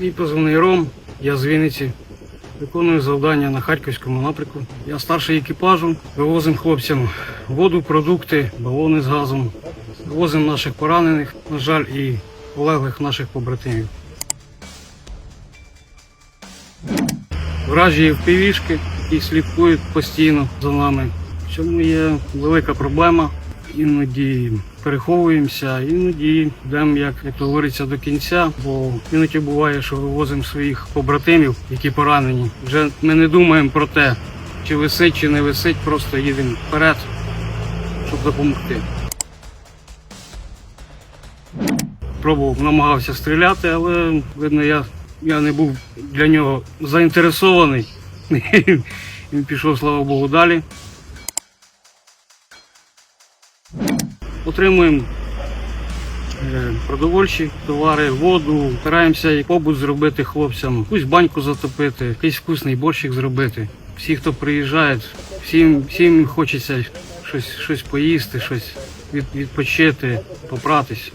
Мій позивний Ром, я з Вінниці. Виконую завдання на Харківському напрямку. Я старший екіпажу. Вивозимо хлопцям воду, продукти, балони з газом. Вивозимо наших поранених, на жаль, і полеглих наших побратимів. Вражі впівішки, які слідкують постійно за нами. В цьому є велика проблема. Іноді переховуємося, іноді йдемо, як, як говориться, до кінця, бо іноді буває, що вивозимо своїх побратимів, які поранені. Вже ми не думаємо про те, чи висить, чи не висить, просто їдемо вперед, щоб допомогти. Пробував, намагався стріляти, але видно, я, я не був для нього заінтересований. Він пішов, слава Богу, далі. Отримуємо е, продовольчі товари, воду, стараємося і побут зробити хлопцям, якусь баньку затопити, якийсь вкусний борщик зробити. Всі, хто приїжджає, всім, всім хочеться щось, щось поїсти, щось від, відпочити, попратись.